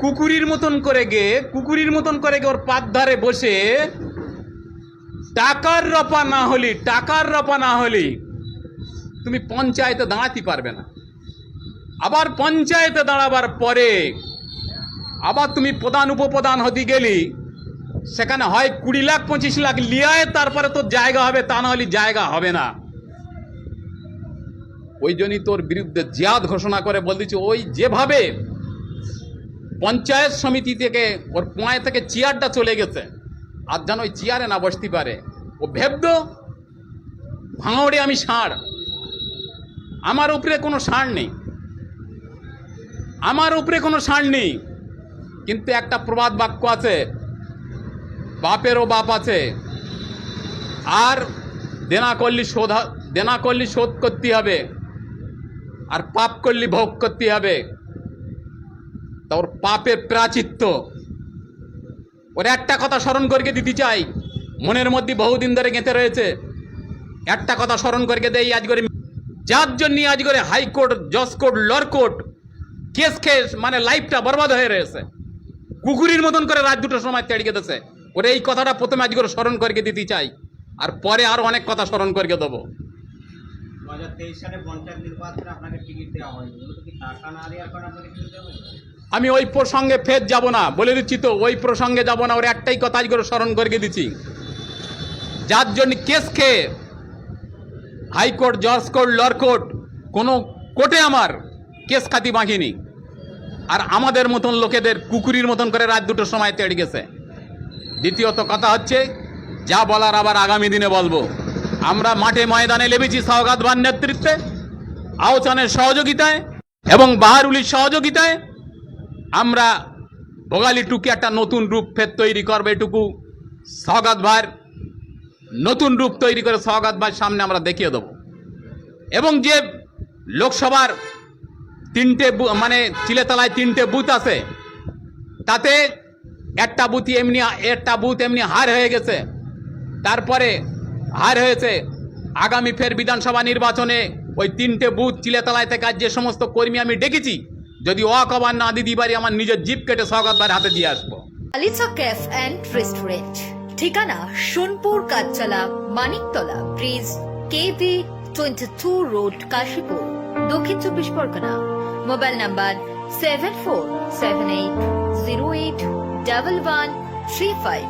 কুকুরির মতন করে গে, কুকুরির মতন করে গে ওর পাত ধারে বসে। টাকার রপা না হলি, টাকার রপা না হলি, তুমি পঞ্চায়েতে দাঁড়াতে পারবে না। আবার পঞ্চায়েতে দাঁড়াবার পরে আবার তুমি প্রধান, উপপ্রধান হতে গেলি, সেখানে হয় কুড়ি লাখ, পঁচিশ লাখ লিয়ায়, তারপরে তোর জায়গা হবে, তা না হলে জায়গা হবে না। ওই জন্যই তোর বিরুদ্ধে জিয়াদ ঘোষণা করে বল দিচ্ছে ওই যেভাবে পঞ্চায়েত সমিতি থেকে, ওর পোঁয় থেকে চেয়ারটা চলে গেছে। আর যেন ওই চেয়ারে না বসতে পারে। ও ভেবদ, ভাঙড়ে আমি ষাঁড় আমার উপরে কোনো ষাঁড় নেই। আমার উপরে কোনো ষাঁড় নেই। কিন্তু একটা প্রবাদ বাক্য আছে, বাপেরও বাপ আছে। আর দেনা করলি শোধ, দেনা করলি শোধ করতে হবে। আর পাপ করলি ভোগ করতে হবে। তা ওর পাপের প্রাচিত্য। ওর একটা কথা স্মরণ করকে দিতে চাই। মনের মধ্যে বহুদিন ধরে গেঁথে রয়েছে। একটা কথা স্মরণ করকে দেই আজ করে। যার জন্য আজ করে হাইকোর্ট জজ court lower court case case মানে লাইফটা বরবাদ হয়ে রয়েছে। কুকুরির মতন করে রাত দুটোর সময় তেড়িয়ে দিতেছে ওরে এই কথাটা প্রথমে আজ করে স্মরণ করকে দিতে চাই। আর পরে আরও অনেক কথা স্মরণ করকে দেবো। দু হাজার তেইশ সালে পঞ্চায়েত নির্বাচনে আপনাকে টিকিট দেওয়া কি টাকা না দেওয়ার আপনাকে টিকিট আমি ওই প্রসঙ্গে ফের যাব না। বলে দিচ্ছি তো, ওই প্রসঙ্গে যাব না, ওর একটাই কথা করে স্মরণ করে দিচ্ছি। যার জন্য কেস খেয়ে হাইকোর্ট, জজ কোর্ট, লর কোর্ট, কোনো কোর্টে আমার কেস খাতি বাঁকিনি আর আমাদের মতন লোকেদের কুকুরির মতন করে রাত দুটোর সময় তেড়ে গেছে। দ্বিতীয়ত কথা হচ্ছে, যা বলার আবার আগামী দিনে বলব। আমরা মাঠে ময়দানে লেবেছি সওগাত নেতৃত্বে আহ্বানের সহযোগিতায় এবং বাহারুলির সহযোগিতায় আমরা ভোগালী একটা নতুন রূপ ফের তৈরি করবে, এটুকু সওগাত ভাইয়ের নতুন রূপ তৈরি করে সওগাত ভাইয়ের সামনে আমরা দেখিয়ে দেবো। এবং যে লোকসভার তিনটে মানে চিলেতলায় তিনটে বুথ আছে, তাতে একটা বুথ এমনি একটা বুথ এমনি হার হয়ে গেছে। তারপরে হার হয়েছে আগামী ফের বিধানসভা নির্বাচনে ওই তিনটে বুথ চিলেতলায় থেকে যে সমস্ত কর্মী আমি ডেকেছি যদি অকবার না দিদি পারি, আমার নিজের জিপ কেটে সৌগতবার হাতে দিয়ে আসব। Alisa cafe and restaurant. ঠিকানা Sonpur Kanchtala, Maniktala, bridge KV twenty two road Kashipur, Dakshin Chabbish Pargana. Mobile number seven four seven eight zero eight double one three five